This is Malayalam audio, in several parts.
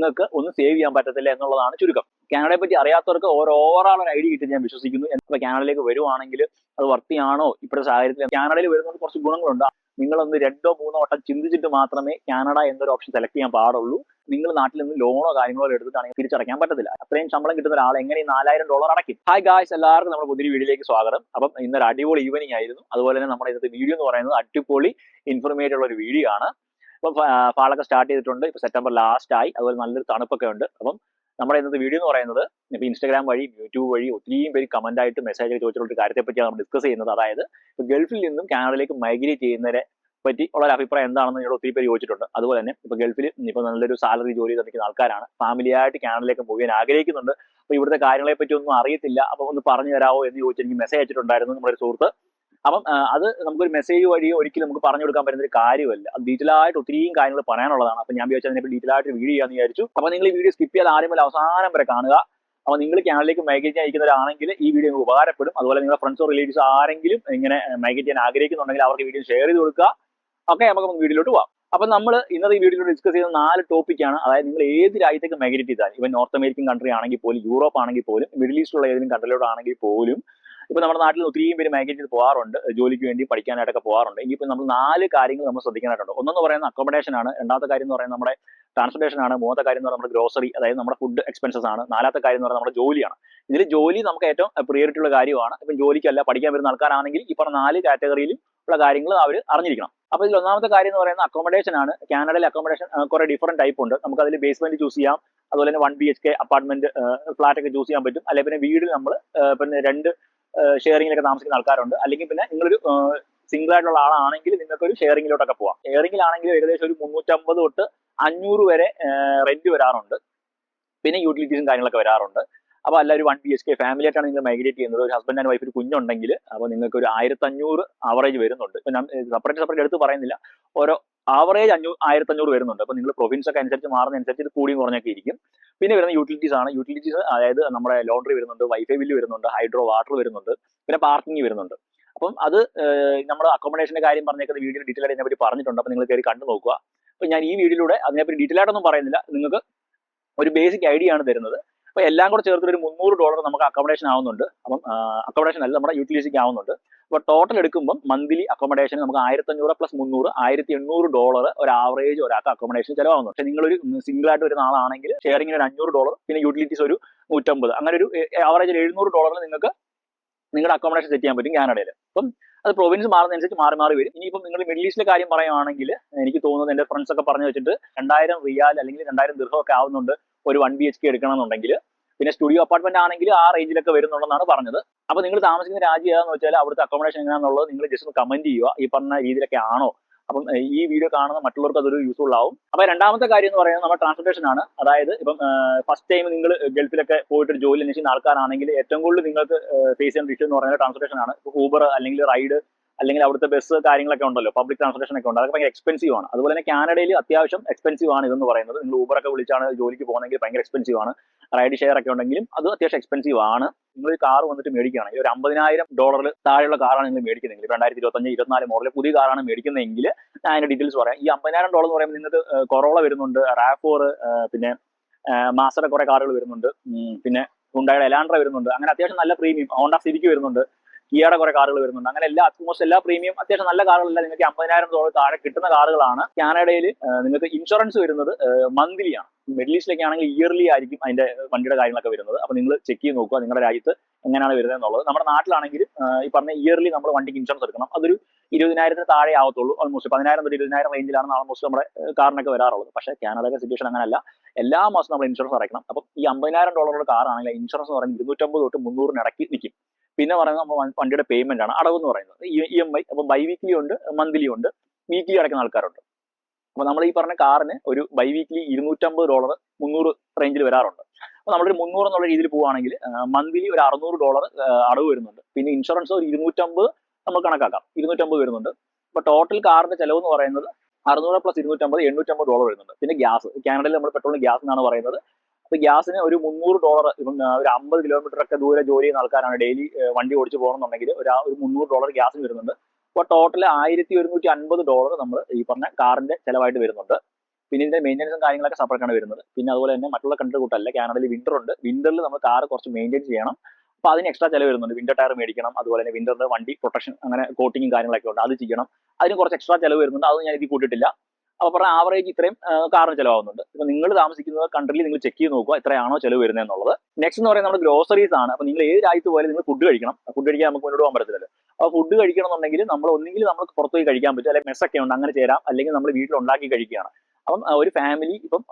നിങ്ങൾക്ക് ഒന്നും സേവ് ചെയ്യാൻ പറ്റത്തില്ല എന്നുള്ളതാണ് ചുരുക്കം. കാനഡയെ പറ്റി അറിയാത്തവർക്ക് ഓരോ ഓവറാൾ ഒരു ഐഡിയ കിട്ടി ഞാൻ വിശ്വസിക്കുന്നു. ഇപ്പൊ കാനഡയിലേക്ക് വരുവാണെങ്കിൽ അത് വർത്തിയാണോ ഇപ്പോഴത്തെ സാഹചര്യത്തിൽ കാനഡയിൽ വരുന്നത് കുറച്ച് ഗുണങ്ങളുണ്ട്. നിങ്ങളൊന്ന് രണ്ടോ മൂന്നോ വട്ടം ചിന്തിച്ചിട്ട് മാത്രമേ കാനഡ എന്നൊരു ഓപ്ഷൻ സെലക്ട് ചെയ്യാൻ പാടുള്ളൂ. നിങ്ങൾ നാട്ടിൽ നിന്ന് ലോണോ കാര്യങ്ങളോ എടുത്തിട്ടാണെങ്കിൽ തിരിച്ചടയ്ക്കാൻ പറ്റത്തില്ല. അത്രയും ശമ്പളം കിട്ടുന്ന ഒരാൾ എങ്ങനെ നാലായിരം ഡോളർ അടയ്ക്കും? ഹായ് ഗായ്സ് എല്ലാവർക്കും നമ്മുടെ പുതിയ വീഡിയോയിലേക്ക് സ്വാഗതം. അപ്പം ഇന്നൊരു അടിപൊളി ഈവനിങ് ആയിരുന്നു. അതുപോലെ തന്നെ നമ്മുടെ ഇന്നത്തെ വീഡിയോ എന്ന് പറയുന്നത് അടിപൊളി ഇൻഫർമേറ്റീവ് ഉള്ള ഒരു വീഡിയോ ആണ്. അപ്പം ഫാളൊക്കെ സ്റ്റാർട്ട് ചെയ്തിട്ടുണ്ട്. ഇപ്പൊ സെപ്റ്റംബർ ലാസ്റ്റ് ആയി. അതുപോലെ നല്ലൊരു തണുപ്പൊക്കെ ഉണ്ട്. അപ്പം നമ്മുടെ ഇന്നത്തെ വീഡിയോ എന്ന് പറയുന്നത് ഇപ്പൊ ഇൻസ്റ്റാഗ്രാം വഴി യൂട്യൂബ് വഴി ഒത്തിരിയും പേര് കമന്റ് ആയിട്ട് മെസ്സേജ് ചോദിച്ചിട്ടുള്ള കാര്യത്തെ പറ്റിയാണ് നമ്മൾ ഡിസ്കസ് ചെയ്യുന്നത്. അതായത് ഇപ്പൊ ഗൾഫിൽ നിന്നും കാനഡയിലേക്ക് മൈഗ്രേറ്റ് ചെയ്യുന്നവരെ പറ്റി ഉള്ള ഒരു അഭിപ്രായം എന്താണെന്ന് ഞങ്ങൾ ഒത്തിരി പേര് ചോദിച്ചിട്ടുണ്ട്. അതുപോലെ തന്നെ ഇപ്പൊ ഗൾഫിൽ ഇപ്പൊ നല്ലൊരു സാലറി ജോലി തന്നിരിക്കുന്ന ആൾക്കാരാണ്. ഫാമിലിയായിട്ട് കാനഡയിലേക്ക് പോകാൻ ആഗ്രഹിക്കുന്നുണ്ട്. അപ്പോൾ ഇവിടുത്തെ കാര്യങ്ങളെ പറ്റി ഒന്നും അറിയത്തില്ല. അപ്പോൾ ഒന്ന് പറഞ്ഞു തരാമോ എന്ന് ചോദിച്ച് എനിക്ക് മെസ്സേജ് അയച്ചിട്ടുണ്ടായിരുന്നു നമ്മുടെ ഒരു സുഹൃത്ത്. അപ്പം അത് നമുക്കൊരു മെസ്സേജ് വഴി ഒരിക്കലും നമുക്ക് പറഞ്ഞു കൊടുക്കാൻ പറ്റുന്ന ഒരു കാര്യമല്ല. അത് ഡീറ്റെയിൽ ആയിട്ട് ഒത്തിരിയും കാര്യങ്ങൾ പറയാനുള്ളതാണ്. അപ്പൊ ഞാൻ വിചാരിച്ചു അതിനെ ഡീറ്റെയിൽ ആയിട്ട് വീഡിയോ ചെയ്യാന്ന് വിചാരിച്ചു. അപ്പൊ നിങ്ങൾ ഈ വീഡിയോ സ്കിപ്പ് ചെയ്യാതെ ആരും പോലെ അവസാനം വരെ കാണുക. അപ്പൊ നിങ്ങൾ ചാനലിലേക്ക് മൈഗ്രേറ്റ് ചെയ്യാൻ ഇരിക്കുന്നവരാണെങ്കിൽ ഈ വീഡിയോ ഉപകാരപ്പെടും. അതുപോലെ നിങ്ങളുടെ ഫ്രണ്ട്സോ റിലേറ്റീവ്സ് ആരെങ്കിലും ഇങ്ങനെ മൈഗ്രേറ്റ് ചെയ്യാൻ ആഗ്രഹിക്കുന്നുണ്ടെങ്കിൽ അവർക്ക് വീഡിയോ ഷെയർ ചെയ്ത് കൊടുക്കുക. ഓക്കെ നമുക്ക് വീഡിയോയിലോട്ട് പോവാം. അപ്പൊ നമ്മൾ ഇന്നത്തെ ഈ വീഡിയോയിൽ ഡിസ്കസ് ചെയ്യുന്ന നാല് ടോപ്പിക്കാണ് അതായത് നിങ്ങൾ ഏത് രാജ്യത്തേക്ക് മൈഗ്രേറ്റ് ചെയ്താൽ ഇവൻ നോർത്ത് അമേരിക്കൻ കൺട്രി ആണെങ്കിൽ പോലും യൂറോപ്പ് ആണെങ്കിൽ പോലും മിഡിൽ ഈസ്റ്റിലുള്ള ഏതെങ്കിലും കൺട്രിയിലോട്ടാണെങ്കിൽ പോലും ഇപ്പൊ നമ്മുടെ നാട്ടിൽ ഒത്തിരിയും പേര് മൈഗ്രേറ്റ് ചെയ്ത് പോകാറുണ്ട്. ജോലിക്ക് വേണ്ടി പഠിക്കാനായിട്ടൊക്കെ പോകാറുണ്ട്. ഇനിയിപ്പോൾ നമ്മൾ നാല് കാര്യങ്ങൾ നമ്മൾ ശ്രദ്ധിക്കാനായിട്ടുണ്ട്. ഒന്നെന്ന് പറയുന്ന അക്കോമഡേഷൻ ആണ്. രണ്ടാമത്തെ കാര്യം എന്ന് പറയുന്നത് നമ്മുടെ ട്രാൻസ്പോർട്ടേഷൻ ആണ്. മൂന്നാമത്തെ കാര്യം എന്ന് പറയുന്നത് നമ്മുടെ ഗ്രോസറി അതായത് നമ്മുടെ ഫുഡ് എക്സ്പെൻസസ് ആണ്. നാലാമത്തെ കാര്യം എന്ന് പറയുന്നത് നമ്മുടെ ജോലിയാണ്. ഇതിൽ ജോലി നമുക്ക് ഏറ്റവും പ്രിയോറിറ്റി ഉള്ള കാര്യമാണ്. ഇപ്പം ജോലിക്കല്ല പഠിക്കാൻ വരുന്ന ആൾക്കാരാണെങ്കിൽ ഈ പറഞ്ഞ നാല് കാറ്റഗറിയിലും ഉള്ള കാര്യങ്ങൾ അവർ അറിഞ്ഞിരിക്കണം. അപ്പോൾ ഇതിൽ ഒന്നാമത്തെ കാര്യം എന്ന് പറയുന്നത് അക്കോമഡേഷൻ ആണ്. കാനഡയിൽ അക്കോമഡേഷൻ കുറെ ഡിഫറെന്റ് ടൈപ്പ് ഉണ്ട്. നമുക്ക് അതിൽ ബേസ്മെന്റ് ചൂസ് ചെയ്യാം. അതുപോലെ തന്നെ one B H K apartment flat ഒക്കെ ചൂസ് ചെയ്യാൻ പറ്റും. അല്ലെങ്കിൽ പിന്നെ വീട് നമ്മൾ പിന്നെ രണ്ട് ഷെയറിങ്ങിലൊക്കെ താമസിക്കുന്ന ആൾക്കാരുണ്ട്. അല്ലെങ്കിൽ പിന്നെ നിങ്ങളൊരു സിംഗിൾ ആയിട്ടുള്ള ആളാണെങ്കിൽ നിങ്ങൾക്ക് ഒരു ഷെയറിങ്ങിലോട്ടൊക്കെ പോവാം. ഷെയറിങ്ങിലാണെങ്കിൽ ഏകദേശം ഒരു മുന്നൂറ്റമ്പത് തൊട്ട് അഞ്ഞൂറ് വരെ റെന്റ് വരാറുണ്ട്. പിന്നെ യൂട്ടിലിറ്റീസും കാര്യങ്ങളൊക്കെ വരാറുണ്ട്. അപ്പോൾ അല്ല ഒരു one B H K family ആയിട്ടാണ് നിങ്ങൾ മൈഗ്രേറ്റ് ചെയ്യുന്നത്. ഒരു ഹസ്ബൻഡ് ആൻഡ് വൈഫ് ഒരു കുഞ്ഞുണ്ടെങ്കിൽ അപ്പോൾ നിങ്ങൾക്ക് ഒരു ആയിരത്തഞ്ഞൂറ് ആവറേജ് വരുന്നുണ്ട്. ഇപ്പം ഞാൻ സെപ്പറേറ്റ് സെപ്പറേറ്റ് എടുത്ത് പറയുന്നില്ല. ഓരോ ആവറേജ് അഞ്ഞൂറ് വരുന്നുണ്ട്. അപ്പോൾ നിങ്ങൾ പ്രൊവിൻസ് ഒക്കെ അനുസരിച്ച് മാറുന്നതനുസരിച്ച് ഇത് കൂടിയും കുറഞ്ഞൊക്കെ ഇരിക്കും. പിന്നെ വരുന്ന യൂട്ടിലിറ്റീസ് ആണ്. യൂട്ടിലിറ്റീസ് അതായത് നമ്മുടെ ലോണ്ടറി വരുന്നുണ്ട് വൈഫൈ ബില്ല് വരുന്നുണ്ട് ഹൈഡ്രോ വാട്ടർ വരുന്നുണ്ട് പിന്നെ പാർക്കിംഗ് വരുന്നുണ്ട്. അപ്പം അത് നമ്മൾ അക്കോമഡേഷന്റെ കാര്യം പറഞ്ഞേക്കുന്ന വീഡിയോ ഡീറ്റെയിൽ ആയിട്ട് അതിനെപ്പറ്റി പറഞ്ഞിട്ടുണ്ട്. അപ്പോൾ നിങ്ങൾ കയറി കണ്ടു നോക്കുക. അപ്പോൾ ഞാൻ ഈ വീഡിയോയിലൂടെ അതിനെപ്പറ്റി ഡീറ്റെയിൽ ആയിട്ടൊന്നും പറയുന്നില്ല. നിങ്ങൾക്ക് ഒരു ബേസിക് ഐഡിയ ആണ് തരുന്നത്. അപ്പോൾ എല്ലാം കൂടെ ചേർത്തിട്ട് ഒരു മുന്നൂറ് ഡോളർ നമുക്ക് അക്കോമഡേഷൻ ആവുന്നുണ്ട്. അപ്പം അക്കോമഡേഷൻ അല്ല നമ്മുടെ യൂട്ടിലിറ്റിക്ക് ആവുന്നുണ്ട്. അപ്പോൾ ടോട്ടൽ എടുക്കുമ്പോൾ മന്ത്ലി അക്കോമഡേഷൻ നമുക്ക് ആയിരത്തഞ്ഞൂറ് പ്ലസ് മുന്നൂറ് ആയിരത്തി എണ്ണൂറ് ഡോളർ ഒരു ആവറേജ് ഒരാൾക്ക് അക്കോമഡേഷൻ ചിലവാകുന്നു പക്ഷേ നിങ്ങളൊരു സിംഗിൾ ആയിട്ട് വരുന്ന ആളാണെങ്കിൽ ഷെയറിങ്ങിന് ഒരു അഞ്ഞൂറ് ഡോളർ പിന്നെ യൂട്ടിലിറ്റീസ് ഒരു നൂറ്റമ്പത്. അങ്ങനെ ഒരു ആവറേജ് എഴുന്നൂറ് ഡോളറിൽ നിങ്ങൾക്ക് നിങ്ങളുടെ അക്കോമഡേഷൻ സെറ്റ് ചെയ്യാൻ പറ്റും കാനഡയിൽ അപ്പം അത് പ്രൊവിൻസ് മാറുന്നതനുസരിച്ച് മാറി മാറി വരും. ഇനിയിപ്പം നിങ്ങൾ മിഡിൽ ഈസ്റ്റിലെ കാര്യം പറയുകയാണെങ്കിൽ എനിക്ക് തോന്നുന്നത് എന്റെ ഫ്രണ്ട്സ് ഒക്കെ പറഞ്ഞു വെച്ചിട്ട് രണ്ടായിരം റിയാൽ അല്ലെങ്കിൽ രണ്ടായിരം ദീർഘം ഒക്കെ ആവുന്നുണ്ട്. ഒരു വൺ ബി എച്ച് കെ എടുക്കണമെന്നുണ്ടെങ്കിൽ പിന്നെ സ്റ്റുഡിയോ അപ്പാർട്ട്മെന്റ് ആണെങ്കിൽ ആ റേഞ്ചിലൊക്കെ വരുന്നുണ്ടെന്നാണ് പറഞ്ഞത്. അപ്പോൾ നിങ്ങൾ താമസിക്കുന്ന രാജ്യം ഏതാണെന്ന് വെച്ചാൽ അവിടുത്തെ അക്കോമഡേഷൻ എങ്ങനെയാണെന്നുള്ളത് നിങ്ങൾ ജസ്റ്റ് കമന്റ് ചെയ്യുക. ഈ പറഞ്ഞ രീതിയിലൊക്കെ ആണോ? അപ്പം ഈ വീഡിയോ കാണുന്ന മറ്റുള്ളവർക്ക് അതൊരു യൂസ്ഫുൾ ആവും. അപ്പൊ രണ്ടാമത്തെ കാര്യം എന്ന് പറയുന്നത് നമ്മുടെ ട്രാൻസ്പോർട്ടേഷൻ ആണ്. അതായത് ഇപ്പം ഫസ്റ്റ് ടൈം നിങ്ങൾ ഗൾഫിലൊക്കെ പോയിട്ട് ഒരു ജോലി അന്വേഷിക്കുന്ന ആൾക്കാരാണെങ്കിൽ ഏറ്റവും കൂടുതൽ നിങ്ങൾക്ക് ഫേസ് ചെയ്യുന്ന ഇഷ്യൂ എന്ന് പറയുന്നത് ട്രാൻസ്പോർട്ടേഷൻ ആണ്. ഊബർ അല്ലെങ്കിൽ റൈഡ് അല്ലെങ്കിൽ അവിടുത്തെ ബസ് കാര്യങ്ങളൊക്കെ ഉണ്ടല്ലോ പബ്ലിക് ട്രാൻസ്പോർട്ടേഷൻ ഒക്കെ ഉണ്ട്. അതൊക്കെ ഭയങ്കര എക്സ്പെൻസീവ് ആണ്. അതുപോലെ തന്നെ കാനഡയിൽ അത്യാവശ്യം എക്സ്പെൻസീവ് ആണ് ഇതെന്ന് പറയുന്നത്. നിങ്ങൾ ഊബറൊക്കെ വിളിച്ചാണ് ജോലിക്ക് പോകുന്നെങ്കിൽ ഭയങ്കര എക്സ്പെൻസീവ് ആണ്. റൈഡ് ഷെയർ ഒക്കെ ഉണ്ടെങ്കിലും അത് അത്യാവശ്യം എക്സ്പെൻസീവ് ആണ്. നിങ്ങൾ കാർ വന്നിട്ട് മേടിക്കുകയാണെങ്കിൽ ഒരു അമ്പതിനായിരം ഡോളറിൽ താഴെയുള്ള കാറാണ് നിങ്ങൾ മേടിക്കുന്നതെങ്കിൽ രണ്ടായിരത്തി ഇരുപത്തഞ്ച് ഇരുപത്തിനാല് മോഡൽ പുതിയ കാറാണ് മേടിക്കുന്നതെങ്കിൽ ഞാൻ അതിന്റെ ഡീറ്റെയിൽസ് പറയാം. ഈ അമ്പതിനായിരം ഡോളർ എന്ന് പറയുമ്പോൾ നിങ്ങൾക്ക് കൊറോള വരുന്നുണ്ട് റാഫോർ പിന്നെ മാസയുടെ കുറെ കാറുകൾ വരുന്നുണ്ട്. പിന്നെ ഉണ്ടായ എലാൻഡ്ര വരുന്നുണ്ട്. അങ്ങനെ അത്യാവശ്യം നല്ല പ്രീമിയം ഹോണ്ട സിരിക്ക് വരുന്നുണ്ട്. കിയയുടെ കുറെ കാറുകൾ വരുന്നുണ്ട്. അങ്ങനെ എല്ലാ ഓൾമോസ്റ്റ് എല്ലാ പ്രീമിയം അത്യാവശ്യം നല്ല കാറുകളല്ല. നിങ്ങൾക്ക് അമ്പതിനായിരം ഡോളർ താഴെ കിട്ടുന്ന കാറുകളാണ്. കാനഡയിൽ നിങ്ങൾക്ക് ഇൻഷുറൻസ് വരുന്നത് മന്ത്ലിയാണ് മിഡിൽ ഈസ്റ്റിലൊക്കെ ആണെങ്കിൽ ഇയർലി ആയിരിക്കും അതിന്റെ വണ്ടിയുടെ കാര്യങ്ങളൊക്കെ വരുന്നത്. അപ്പൊ നിങ്ങൾ ചെക്ക് ചെയ്ത് നോക്കുക നിങ്ങളുടെ രാജ്യത്ത് എങ്ങനെയാണ് വരുന്നത് എന്നുള്ളത്. നമ്മുടെ നാട്ടിലാണെങ്കിൽ ഈ പറഞ്ഞ ഇയർലി നമ്മൾ വണ്ടിക്ക് ഇൻഷുറൻസ് എടുക്കണം. അതൊരു ഇരുപതിനായിരത്തിന് താഴെ ആവത്തുള്ളൂ ഓൾമോസ്റ്റ് പതിനായിരം തൊട്ട് ഇരുപതിനായിരം റേഞ്ചിലാണ് ഓൾമോസ്റ്റ് നമ്മുടെ കാറിനൊക്കെ വരാറുള്ളത്. പക്ഷേ കാനഡയുടെ സിറ്റുവേഷൻ അങ്ങനെയല്ല. എല്ലാ മാസം നമ്മൾ ഇൻഷുറൻസ് അടയ്ക്കണം. അപ്പം ഈ അമ്പതിനായിരം ഡോളറുടെ കാറാണെങ്കിൽ ഇൻഷുറൻസ് എന്ന് പറയുന്നത് ഇരുന്നൂറ്റമ്പത് തൊട്ട് മുന്നൂറിന് ഇടയ്ക്ക് നിൽക്കും. പിന്നെ പറയുന്നത് നമ്മൾ വണ്ടിയുടെ പേയ്മെന്റ് ആണ്. അടവ് എന്ന് പറയുന്നത് ഇ എം ഐ അപ്പം ബൈ വീക്ക്ലി ഉണ്ട് മന്ത്ലി ഉണ്ട് വീക്ക്ലി അടക്കുന്ന ആൾക്കാരുണ്ട്. അപ്പോൾ നമ്മൾ ഈ പറഞ്ഞ കാറിന് ഒരു ബൈ വീക്ക്ലി ഇരുന്നൂറ്റമ്പത് ഡോളർ മുന്നൂറ് റേഞ്ചിൽ വരാറുണ്ട്. അപ്പോൾ നമ്മളൊരു മുന്നൂറ് എന്നുള്ള രീതിയിൽ പോവുകയാണെങ്കിൽ മന്ത്ലി ഒരു അറുന്നൂറ് ഡോളർ അടവ് വരുന്നുണ്ട്. പിന്നെ ഇൻഷുറൻസ് ഒരു ഇരുന്നൂറ്റമ്പത് നമ്മൾ കണക്കാക്കാം. ഇരുന്നൂറ്റമ്പത് വരുന്നുണ്ട്. അപ്പോൾ ടോട്ടൽ കാറിന്റെ ചെലവ് എന്ന് പറയുന്നത് അറുന്നൂറ് പ്ലസ് ഇരുന്നൂറ്റമ്പത് എണ്ണൂറ്റമ്പത് ഡോളർ വരുന്നുണ്ട്. പിന്നെ ഗ്യാസ് കാനഡയിൽ നമ്മൾ പെട്രോളിന് ഗ്യാസ് എന്നാണ് പറയുന്നത്. അപ്പൊ ഗ്യാസിന് ഒരു മുന്നൂറ് ഡോളർ ഒരു അമ്പത് കിലോമീറ്റർ ഒക്കെ ദൂരെ ജോലി ചെയ്യുന്ന ആൾക്കാരാണ് ഡെയിലി വണ്ടി ഓടിച്ച് പോകണമെന്നുണ്ടെങ്കിൽ ഒരു ഒരു മുന്നൂറ് ഡോളർ ഗ്യാസിന് വരുന്നുണ്ട്. അപ്പോൾ ടോട്ടൽ ആയിരത്തി ഒരുന്നൂറ്റി അൻപത് ഡോളർ നമ്മൾ ഈ പറഞ്ഞ കാറിന്റെ ചിലവായിട്ട് വരുന്നുണ്ട്. പിന്നെ ഇതിന്റെ മെയിന്റനൻസും കാര്യങ്ങളൊക്കെ സെപ്പറേറ്റ് ആണ് വരുന്നത്. പിന്നെ അതുപോലെ തന്നെ മറ്റുള്ള കൺട്രി കൂട്ടല്ല കാനഡയിൽ വിന്റർ ഉണ്ട്. വിന്ററിൽ നമ്മൾ കാർ കുറച്ച് മെയിന്റെയിൻ ചെയ്യണം. അപ്പോൾ അതിന് എക്സ്ട്രാ ചിലവ് വരുന്നുണ്ട്. വിന്റർ ടയർ മേടിക്കണം. അതുപോലെ തന്നെ വിന്ററിന്റെ വണ്ടി പ്രൊട്ടക്ഷൻ അങ്ങനെ കോട്ടിങ്ങും കാര്യങ്ങളൊക്കെ ഉണ്ട്. അത് ചെയ്യണം. അതിന് കുറച്ച് എക്സ്ട്രാ ചിലവ് വരുന്നുണ്ട്. അത് ഞാൻ ഇതിൽ കൂട്ടിയിട്ടില്ല. അപ്പോൾ പറഞ്ഞ ആവറേജ് ഇത്രയും കാറിന് ചിലവാകുന്നുണ്ട്. ഇപ്പൊ നിങ്ങൾ താമസിക്കുന്ന കൺട്രിയിൽ നിങ്ങൾ ചെക്ക് ചെയ്ത് നോക്കുക എത്രയാണോ ചിലവ് വരുന്നത് എന്നുള്ളത്. നെക്സ്റ്റ് എന്ന് പറയുന്നത് നമ്മുടെ ഗ്രോസറീസ് ആണ്. അപ്പോൾ നിങ്ങൾ ഏത് രാജ്യത്ത് പോയാലും നിങ്ങൾ ഫുഡ് കഴിക്കണം. ഫുഡ് കഴിക്കാൻ നമുക്ക് മുന്നോട്ട് പോകാൻ പറ്റത്തില്ലല്ലോ. അപ്പോൾ ഫുഡ് കഴിക്കണം എന്നുണ്ടെങ്കിൽ നമ്മൾ ഒന്നെങ്കിൽ നമുക്ക് പുറത്ത് പോയി കഴിക്കാൻ പറ്റും അല്ലെങ്കിൽ മെസ്സൊക്കെ ഉണ്ട് അങ്ങനെ ചേരാം. അല്ലെങ്കിൽ നമ്മൾ വീട്ടിൽ ഉണ്ടാക്കി കഴിക്കുകയാണ്. അപ്പം ഒരു ഫാമിലി ഇപ്പം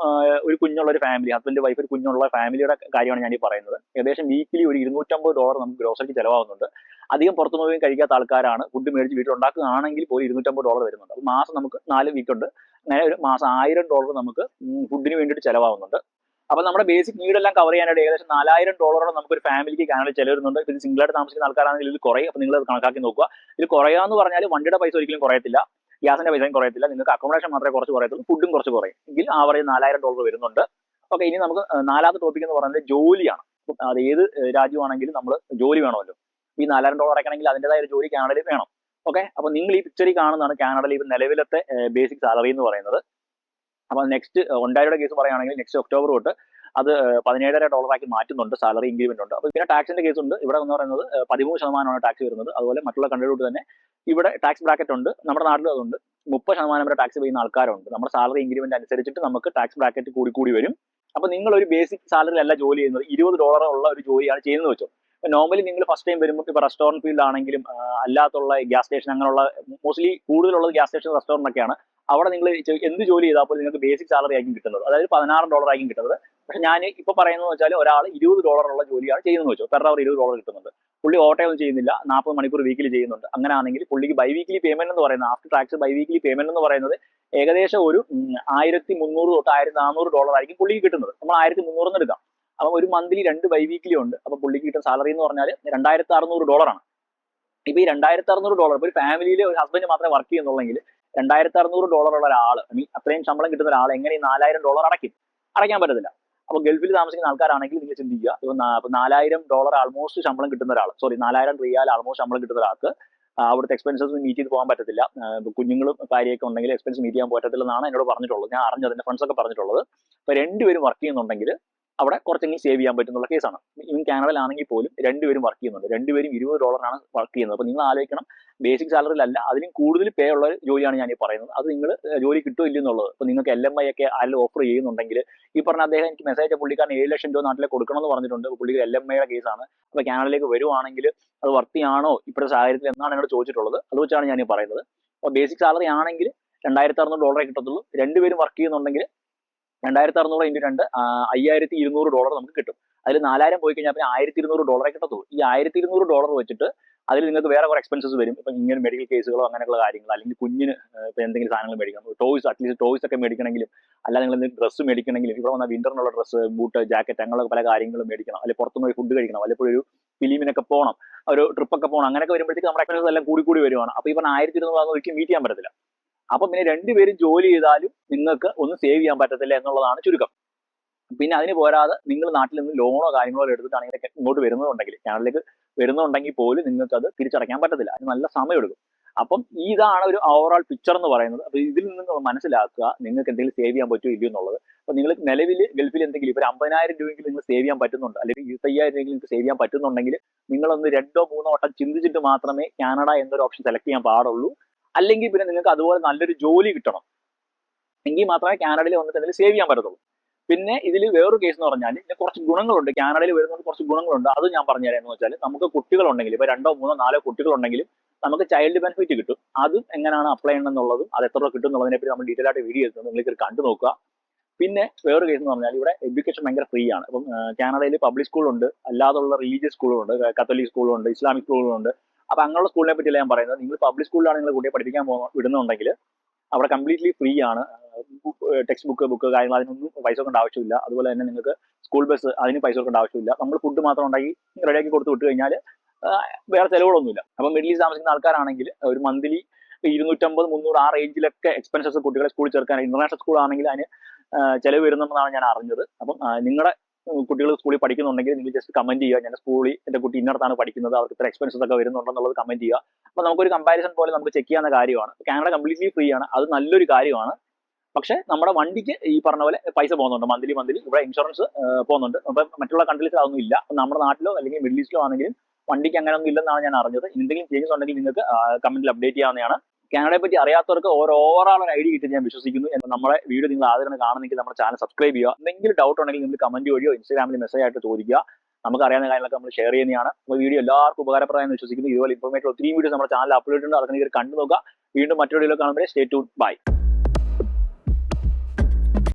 ഒരു കുഞ്ഞുള്ള ഒരു ഫാമിലി ഹസ്ബൻഡ് വൈഫ് ഒരു കുഞ്ഞുള്ള ഫാമിലിയുടെ കാര്യമാണ് ഞാൻ ഈ പറയുന്നത്. ഏകദേശം വീക്കിലി ഒരു ഇരുന്നൂറ്റമ്പത് ഡോളർ നമുക്ക് ഗ്രോസറിക്ക് ചിലവാകുന്നുണ്ട്. അധികം പുറത്തു പോയി കഴിക്കാത്ത ആൾക്കാരാണ് ഫുഡ് മേടിച്ച് വീട്ടിൽ ഉണ്ടാക്കുകയാണെങ്കിൽ പോലും ഇരുന്നൂറ്റമ്പത് ഡോളർ വരുന്നുണ്ട്. അപ്പോൾ മാസം നമുക്ക് നാല് വീക്ക് ഉണ്ട്. അങ്ങനെ ഒരു മാസം ആയിരം ഡോളർ നമുക്ക് ഫുഡിന് വേണ്ടിയിട്ട് ചിലവാകുന്നുണ്ട്. അപ്പോൾ നമ്മുടെ ബേസിക് നീഡ് എല്ലാം കവർ ചെയ്യാനായിട്ട് ഏകദേശം നാലായിരം ഡോളറോളം നമുക്ക് ഒരു ഫാമിലിക്ക് കാനഡയിൽ ചിലവരുന്നുണ്ട് ഇത് സിംഗിൾ ആയിട്ട് താമസിക്കുന്ന ആൾക്കാരാണെങ്കിൽ ഇത് കുറയും. അപ്പോൾ നിങ്ങൾ അത് കണക്കാക്കി നോക്കുക. ഇത് കുറയാന്ന് പറഞ്ഞാൽ വണ്ടിയുടെ പൈസ ഒരിക്കലും കുറയത്തില്ല. ഗ്യാസിന്റെ പൈസയും കുറയത്തില്ല. നിങ്ങൾക്ക് അക്കോമഡേഷൻ മാത്രമേ കുറച്ച് കുറയത്തുള്ളൂ. ഫുഡും കുറച്ച് കുറയും. എങ്കിൽ ആവറേജ് നാലായിരം ഡോളർ വരുന്നുണ്ട്. ഓക്കെ ഇനി നമുക്ക് നാലാമത്തെ ടോപ്പിക് എന്ന് പറഞ്ഞാൽ ജോലിയാണ്. അത് ഏത് രാജ്യമാണെങ്കിലും നമ്മൾ ജോലി വേണമല്ലോ. ഈ നാലായിരം ഡോളർ അടയ്ക്കണമെങ്കിൽ അതിന്റെതായ ഒരു ജോലി കാനഡയിൽ വേണം. ഓക്കെ അപ്പോൾ നിങ്ങൾ ഈ പിക്ചറിൽ കാണുന്നതാണ് കാനഡയിൽ ഇപ്പോൾ നിലവിലത്തെ ബേസിക് സാലറി എന്ന് പറയുന്നത്. അപ്പോൾ നെക്സ്റ്റ് ഒണ്ടായുടെ കേസ് പറയുകയാണെങ്കിൽ നെക്സ്റ്റ് ഒക്ടോബർ തൊട്ട് അത് പതിനേഴര ഡോളറാക്കി മാറ്റുന്നുണ്ട് സാലറി ഇൻക്രിമെന്റ് ഉണ്ട്. അപ്പോൾ പിന്നെ ടാക്സിന്റെ കേസ് ഉണ്ട്. ഇവിടെ എന്ന് പറയുന്നത് പതിമൂന്ന് ശതമാനമാണ് ടാക്സ് വരുന്നത്. അതുപോലെ മറ്റുള്ള കൺട്രിയോട് തന്നെ ഇവിടെ ടാക്സ് ബ്രാക്കറ്റ് ഉണ്ട്. നമ്മുടെ നാട്ടിലും അതുണ്ട്. മുപ്പത് ശതമാനം വരെ ടാക്സ് ചെയ്യുന്ന ആൾക്കാരുണ്ട്. നമ്മുടെ സാലറി ഇൻക്രിമെന്റ് അനുസരിച്ചിട്ട് നമുക്ക് ടാക്സ് ബ്രാക്കറ്റ് കൂടി കൂടി വരും. അപ്പൊ നിങ്ങൾ ഒരു ബേസിക് സാലറി അല്ല ജോലി ചെയ്യുന്നത്. ഇരുപത് ഡോളർ ഉള്ള ഒരു ജോലിയാണ് ചെയ്യുന്നത് വെച്ചോ. നോർമലി നിങ്ങൾ ഫസ്റ്റ് ടൈം വരുമ്പോൾ ഇപ്പോൾ റെസ്റ്റോറന്റ് ഫീൽഡ് ആണെങ്കിലും അല്ലാത്തുള്ള ഗ്യാസ് സ്റ്റേഷൻ അങ്ങനെയുള്ള മോസ്റ്റ്ലി കൂടുതലുള്ളത് ഗ്യാസ് സ്റ്റേഷൻ റെസ്റ്റോറന്റ് ഒക്കെയാണ്. അവിടെ നിങ്ങൾ എന്ത് ജോലി ചെയ്താൽ പോലും നിങ്ങൾക്ക് ബേസിക് സാലറി ആയിരിക്കും കിട്ടുന്നത്. അതായത് പതിനാറ് ഡോളർ ആയിരിക്കും കിട്ടുന്നത്. പക്ഷെ ഞാൻ ഇപ്പോൾ പറയുന്നത് വെച്ചാൽ ഒരാൾ ഇരുപത് ഡോളറുള്ള ജോലിയാണ് ചെയ്യുന്നത് വെച്ചോ. പെർ അവർ ഇരുപത് ഡോളർ കിട്ടുന്നുണ്ട്. പുള്ളി ഓട്ടയൊന്നും ചെയ്യുന്നില്ല. നാൽപ്പത് മണിക്കൂർ വീക്കിലി ചെയ്യുന്നുണ്ട്. അങ്ങനെ ആണെങ്കിൽ പുള്ളിക്ക് ബൈ വീക്കിലി പേയ്മെന്റ് എന്ന് പറയുന്നത് after tax bi weekly payment എന്ന് പറയുന്നത് ഏകദേശം ഒരു ആയിരത്തി മുന്നൂറ് തൊട്ട് ആയിരത്തി നാനൂറ് ഡോളർ ആയിരിക്കും പുള്ളിക്ക് കിട്ടുന്നത്. നമ്മൾ ആയിരത്തി മുന്നൂറിന് എടുക്കാം. അപ്പം ഒരു മന്ത്ലി രണ്ട് ബൈ വീക്കിലി ഉണ്ട്. അപ്പൊ പുള്ളിക്ക് കിട്ടുന്ന സാലറി എന്ന് പറഞ്ഞാൽ രണ്ടായിരത്തി അറുന്നൂറ് ഡോളറാണ് ഇപ്പൊ ഈ രണ്ടായിരത്തി അറുന്നൂറ് ഡോളർ ഇപ്പൊ ഒരു ഫാമിലിയിൽ ഒരു ഹസ്ബൻഡ് മാത്രമേ വർക്ക് ചെയ്യുന്നുള്ളെങ്കിൽ രണ്ടായിരത്തി അറുന്നൂറ് ഡോളർ ഉള്ള ഒരാൾ മീൻ അത്രയും ശമ്പളം കിട്ടുന്ന ഒരാൾ എങ്ങനെ ഈ നാലായിരം ഡോളർ അടയ്ക്കും? അടയ്ക്കാൻ പറ്റത്തില്ല. അപ്പൊ ഗൾഫിൽ താമസിക്കുന്ന ആൾക്കാരാണെങ്കിൽ നിങ്ങൾ ചിന്തിക്കുക ഇപ്പൊ നാ- ഇപ്പൊ നാലായിരം ഡോളർ ആൾമോസ്റ്റ് ശമ്പളം കിട്ടുന്ന ഒരാൾ സോറി നാലായിരം റിയാൽ ആൾമോസ്റ്റ് ശമ്പളം കിട്ടുന്ന ഒരാൾക്ക് അവിടുത്തെ എക്സ്പെൻസസ് മീറ്റ് ചെയ്ത് പോകാൻ പറ്റത്തില്ല. കുഞ്ഞുങ്ങളും കാര്യമൊക്കെ ഉണ്ടെങ്കിൽ എക്സ്പെൻസ് മീറ്റ് ചെയ്യാൻ പറ്റത്തില്ല എന്നാണ് എന്നോട് പറഞ്ഞിട്ടുള്ളത്. ഞാൻ അറിഞ്ഞത് ഫ്രണ്ട്സ് ഒക്കെ പറഞ്ഞിട്ടുള്ളത്. ഇപ്പൊ രണ്ടുപേരും വർക്ക് ചെയ്യുന്നുണ്ടെങ്കിൽ അവിടെ കുറച്ചെങ്കിലും സേവ് ചെയ്യാൻ പറ്റുന്നുള്ള കേസാണ് ഇവൻ കാനഡയിലാണെങ്കിൽ പോലും രണ്ടുപേരും വർക്ക് ചെയ്യുന്നുണ്ട്. രണ്ടുപേരും ഇരുപത് ഡോളറാണ് വർക്ക് ചെയ്യുന്നത്. അപ്പൊ നിങ്ങൾ ആലോചിക്കണം ബേസിക് സാലറിയിലല്ല അതിലും കൂടുതൽ പേ ഉള്ള ജോലിയാണ് ഞാൻ ഈ പറയുന്നത്. അത് നിങ്ങൾ ജോലി കിട്ടുമോ ഇല്ലെന്നുള്ളത് ഇപ്പൊ നിങ്ങൾക്ക് എൽ എം ഐ ഒക്കെ ആരെങ്കിലും ഓഫർ ചെയ്യുന്നുണ്ടെങ്കിൽ ഈ പറഞ്ഞ അദ്ദേഹം എനിക്ക് മെസ്സേജ് പുള്ളിക്കാരൻ ഏഴ് ലക്ഷം രൂപ നാട്ടിലെ കൊടുക്കണം എന്ന് പറഞ്ഞിട്ടുണ്ട് പുള്ളിക്ക് എൽ എം ഐയുടെ കേസാണ് അപ്പൊ കാനഡയിലേക്ക് വരുവാണെങ്കിൽ അത് വർത്തിയാണോ ഇപ്പോഴത്തെ സാഹചര്യത്തിൽ എന്നാണ് എന്നോട് ചോദിച്ചിട്ടുള്ളത്. അത് വെച്ചാണ് ഞാൻ ഈ പറയുന്നത്. അപ്പൊ ബേസിക് സാലറി ആണെങ്കിൽ രണ്ടായിരത്തി അറുന്നൂറ് ഡോളറേ കിട്ടത്തുള്ളൂ. രണ്ടുപേരും വർക്ക് ചെയ്യുന്നുണ്ടെങ്കിൽ രണ്ടായിരത്തി അറുന്നൂറ് ഇന്റു രണ്ട് അയ്യായിരത്തി ഇരുന്നൂറ് ഡോളർ നമുക്ക് കിട്ടും. അതിൽ നാലായിരം പോയി കഴിഞ്ഞാൽ പിന്നെ ആയിരത്തി ഇരുന്നൂറ് ഡോളറെ കിട്ടത്തുള്ളൂ. ഈ ആയിരത്തി ഇരുന്നൂറ് ഡോളർ വെച്ചിട്ട് അതിൽ നിങ്ങൾക്ക് വേറെ കുറെ എക്സ്പെൻസസ് വരും. ഇപ്പം ഇങ്ങനെ മെഡിക്കൽ കേസുകളോ അങ്ങനെയുള്ള കാര്യങ്ങൾ അല്ലെങ്കിൽ കുഞ്ഞിന് ഇപ്പം എന്തെങ്കിലും സാധനങ്ങൾ മേടിക്കണം. ടോയ്സ് അറ്റ്ലീസ്റ്റ് ടോയ്സ് ഒക്കെ മേടിക്കണമെങ്കിലും അല്ലാതെ നിങ്ങൾ എന്തെങ്കിലും ഡ്രസ്സ് മേടിക്കണമെങ്കിലും ഇവിടെ വന്ന വിന്ററിനുള്ള ഡ്രസ്സ് ബൂട്ട് ജാക്കറ്റ് അങ്ങനെയുള്ള പല കാര്യങ്ങളും മേടിക്കണം. അല്ലെങ്കിൽ പുറത്തു പോയി ഫുഡ് കഴിക്കണം. അല്ലെങ്കിൽ ഒരു ഫിലിമിനൊക്കെ പോകണം ഒരു ട്രിപ്പൊക്കെ പോകണം അങ്ങനെയൊക്കെ വരുമ്പോഴത്തേക്ക് നമ്മുടെ എക്സ്പെൻസസ് എല്ലാം കൂടി കൂടി വരുവാണ്. അപ്പോൾ പറഞ്ഞ ആയിരത്തി ഇരുന്നൂറ് ഒരിക്കലും മീറ്റ് ചെയ്യാൻ പറ്റത്തില്ല. അപ്പൊ പിന്നെ രണ്ടുപേരും ജോലി ചെയ്താലും നിങ്ങൾക്ക് ഒന്ന് സേവ് ചെയ്യാൻ പറ്റത്തില്ല എന്നുള്ളതാണ് ചുരുക്കം. പിന്നെ അതിന് പോരാതെ നിങ്ങൾ നാട്ടിൽ നിന്ന് ലോണോ കാര്യങ്ങളോ എടുത്തിട്ടാണ് ഇങ്ങനെ ഇങ്ങോട്ട് വരുന്നതുണ്ടെങ്കിൽ കാനഡയിലേക്ക് വരുന്നുണ്ടെങ്കിൽ പോലും നിങ്ങൾക്ക് അത് തിരിച്ചടയ്ക്കാൻ പറ്റത്തില്ല. അതിന് നല്ല സമയം എടുക്കും അപ്പം ഇതാണ് ഒരു ഓവറോൾ പിക്ചർ എന്ന് പറയുന്നത്. അപ്പൊ ഇതിൽ നിന്ന് മനസ്സിലാക്കുക നിങ്ങൾക്ക് എന്തെങ്കിലും സേവ് ചെയ്യാൻ പറ്റുമോ ഇല്ലയോ എന്നുള്ളത്. അപ്പൊ നിങ്ങൾ നിലവിൽ ഗൾഫിൽ എന്തെങ്കിലും ഇപ്പൊ അമ്പതിനായിരം രൂപയെങ്കിലും നിങ്ങൾ സേവ് ചെയ്യാൻ പറ്റുന്നുണ്ട്. അല്ലെങ്കിൽ ഇരുപത്തയ്യായിരം രൂപയെങ്കിലും നിങ്ങൾക്ക് സേവ് ചെയ്യാൻ പറ്റുന്നുണ്ടെങ്കിൽ നിങ്ങളൊന്ന് രണ്ടോ മൂന്നോ വട്ടം ചിന്തിച്ചിട്ട് മാത്രമേ കാനഡ എന്നൊരു ഓപ്ഷൻ സെലക്ട് ചെയ്യാൻ പാടുള്ളൂ. അല്ലെങ്കിൽ പിന്നെ നിങ്ങൾക്ക് അതുപോലെ നല്ലൊരു ജോലി കിട്ടണം. എങ്കിൽ മാത്രമേ കാനഡയിൽ വന്നിട്ട് എന്തെങ്കിലും സേവ് ചെയ്യാൻ പറ്റത്തുള്ളൂ. പിന്നെ ഇതിൽ വേറൊരു കേസ് എന്ന് പറഞ്ഞാൽ ഇതിന് കുറച്ച് ഗുണങ്ങളുണ്ട്. കാനഡയിൽ വരുന്നത് കുറച്ച് ഗുണങ്ങളുണ്ട്. അത് ഞാൻ പറഞ്ഞുതരാം എന്ന് വെച്ചാൽ നമുക്ക് കുട്ടികളുണ്ടെങ്കിൽ ഇപ്പൊ രണ്ടോ മൂന്നോ നാലോ കുട്ടികളുണ്ടെങ്കിലും നമുക്ക് ചൈൽഡ് ബെനിഫിറ്റ് കിട്ടും. അത് എങ്ങനെയാണ് അപ്ലൈ ചെയ്യണമെന്നുള്ളതും അത് എത്ര കിട്ടും എന്നുള്ളതിനെപ്പറ്റി നമ്മൾ ഡീറ്റെയിൽ ആയിട്ട് വീഡിയോ എടുത്തു നിങ്ങൾക്ക് കണ്ടു നോക്കുക. പിന്നെ വേറൊരു കേസ് എന്ന് പറഞ്ഞാൽ ഇവിടെ എഡ്യൂക്കേഷൻ ഭയങ്കര ഫ്രീ ആണ്. അപ്പം കാനഡയിൽ പബ്ലിക് സ്കൂളുണ്ട് അല്ലാതുള്ള റിലീജിയസ് സ്കൂളുണ്ട് കത്തോലിക് സ്കൂളുണ്ട് ഇസ്ലാമിക് സ്കൂളുണ്ട് അപ്പൊ അങ്ങനെയുള്ള സ്കൂളിനെ പറ്റിയല്ല ഞാൻ പറയുന്നത്. നിങ്ങൾ പബ്ലിക് സ്കൂളിലാണ് നിങ്ങൾ കുട്ടിയെ പഠിപ്പിക്കാൻ പോകുന്ന വിടുന്നുണ്ടെങ്കിൽ അവിടെ കംപ്ലീറ്റ്ലി ഫ്രീ ആണ്. ടെക്സ്റ്റ് ബുക്ക് ബുക്ക് കാര്യങ്ങൾ അതിനൊന്നും പൈസ കൊടുക്കേണ്ട ആവശ്യമില്ല. അതുപോലെ തന്നെ നിങ്ങൾക്ക് സ്കൂൾ ബസ് അതിന് പൈസ കൊടുക്കേണ്ട ആവശ്യമില്ല. നമ്മൾ ഫുഡ് മാത്രം ഉണ്ടാക്കി റെഡിയാക്കി കൊടുത്ത് വിട്ട് കഴിഞ്ഞാൽ വേറെ ചിലവുകളൊന്നുമില്ല. അപ്പം മിഡിൽ ഈസ്റ്റ് താമസിക്കുന്ന ആൾക്കാരാണെങ്കിൽ ഒരു മന്ത്ലി ഇരുന്നൂറ്റമ്പത് മുന്നൂറ് ആ റേഞ്ചിലൊക്കെ എക്സ്പെൻസസ് കുട്ടികളെ സ്കൂളിൽ ചേർക്കാൻ ഇന്റർനാഷണൽ സ്കൂൾ ആണെങ്കിൽ അതിന് ചിലവ് വരുന്നുണ്ടെന്നാണ് ഞാൻ അറിഞ്ഞത്. അപ്പം നിങ്ങളുടെ കുട്ടികൾ സ്കൂളിൽ പഠിക്കുന്നുണ്ടെങ്കിൽ നിങ്ങൾ ജസ്റ്റ് കമന്റ് ചെയ്യുക. ഞാൻ സ്കൂളിൽ എന്റെ കുട്ടി ഇന്നടത്താണ് പഠിക്കുന്നത്. അവർക്ക് ഇത്ര എക്സ്പെൻസസ് ഒക്കെ വരുന്നുണ്ടെന്നുള്ളത് കമന്റ് ചെയ്യുക. അപ്പൊ നമുക്കൊരു കമ്പാരിസൺ പോലെ നമുക്ക് ചെക്ക് ചെയ്യാവുന്ന കാര്യമാണ്. കാനഡ കംപ്ലീറ്റ്ലി ഫ്രീ ആണ്. അത് നല്ലൊരു കാര്യമാണ്. പക്ഷെ നമ്മുടെ വണ്ടിക്ക് ഈ പറഞ്ഞ പോലെ പൈസ പോകുന്നുണ്ട്. മന്ത്ലി മന്ത്ലി ഇവിടെ ഇൻഷുറൻസ് പോകുന്നുണ്ട്. അപ്പൊ മറ്റുള്ള കൺട്രീസിൽ അതൊന്നും ഇല്ല. നമ്മുടെ നാട്ടിലോ അല്ലെങ്കിൽ മിഡിൽ ഈസ്റ്റിലോ ആണെങ്കിലും വണ്ടിക്ക് അങ്ങനെ ഒന്നും ഇല്ലെന്നാണ് ഞാൻ അറിഞ്ഞത്. എന്തെങ്കിലും ചേഞ്ചസ് ഉണ്ടെങ്കിൽ നിങ്ങൾക്ക് കമന്റിൽ അപ്ഡേറ്റ് ചെയ്യാവുന്നതാണ്. കാനഡയെ പറ്റി അറിയാത്തവർക്ക് ഒരു ഓവറോൾ ഒരു ഐഡിയ കിട്ടി ഞാൻ വിശ്വസിക്കുന്നു. എന്ന് നമ്മുടെ വീഡിയോ നിങ്ങൾ ആദ്യം കാണുന്നെങ്കിൽ നമ്മുടെ ചാനൽ സബ്സ്ക്രൈബ് ചെയ്യുക. എന്തെങ്കിലും ഡൗട്ട് ഉണ്ടെങ്കിൽ നിങ്ങൾ കമന്റ് വഴിയോ ഇൻസ്റ്റാഗ്രാമിൽ മെസ്സേജ് ആയിട്ട് ചോദിക്കുക. നമുക്ക് അറിയാവുന്ന കാര്യങ്ങളൊക്കെ നമ്മൾ ഷെയർ ചെയ്യുന്നതാണ്. അപ്പോൾ വീഡിയോ എല്ലാവർക്കും ഉപകാരപ്രദമായെന്ന് വിശ്വസിക്കുന്നു. ഇതുപോലെ ഇൻഫോർമേറ്റീവ് ഒത്തിരി വീഡിയോസ് നമ്മുടെ ചാനൽ അപ്ലോഡ് ഉണ്ട് അതൊക്കെ നിങ്ങൾ കണ്ടു നോക്കുക വീണ്ടും മറ്റൊരു വീഡിയോ കാണുമ്പോൾ സ്റ്റേ ടു ബൈ